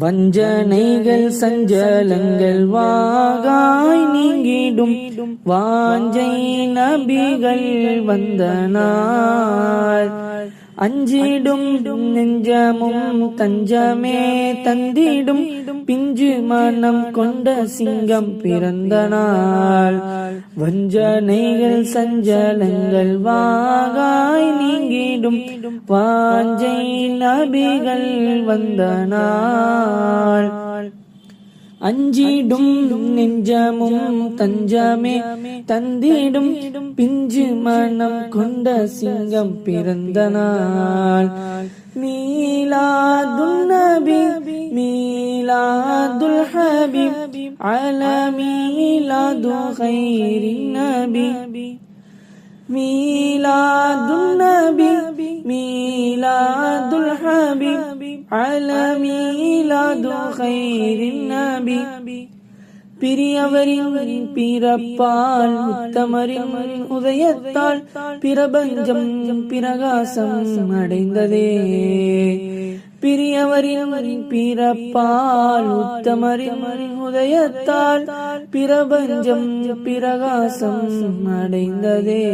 வஞ்சனைகள் சஞ்சலங்கள் வாகாய் நீங்கிடும். வாஞ்சை நபிகள் வந்தனார் அஞ்சிடும் நெஞ்சமும் தஞ்சமே தந்திடும். பிஞ்சு மனம் கொண்ட சிங்கம் பிறந்த நாள். வஞ்சனைகள் சஞ்சலங்கள் வாகாய் நீங்கிடும் வாஞ்சை நபிகள் வந்த நாள். அஞ்சிடும் நெஞ்சமும் தஞ்சமே தந்திடும் பிஞ்சு மனம் கொண்ட சிங்கம் பிறந்த நாள். மீலாதுல் நபி மீலாதுல் ஹபீப் அல மீலாது கைரின் நபி மீலாதுல் நபி ميلاد الحبيب على ميلاد خير النبي. பிரியவரின் பிறப்பால் உத்தமரின் உதயத்தால் பிரபஞ்சம் பிரகாசம் அடைந்ததே. பிரியவரின் பிறப்பால் உத்தமரின் உதயத்தால் பிரபஞ்சம் பிரகாசம் அடைந்ததே.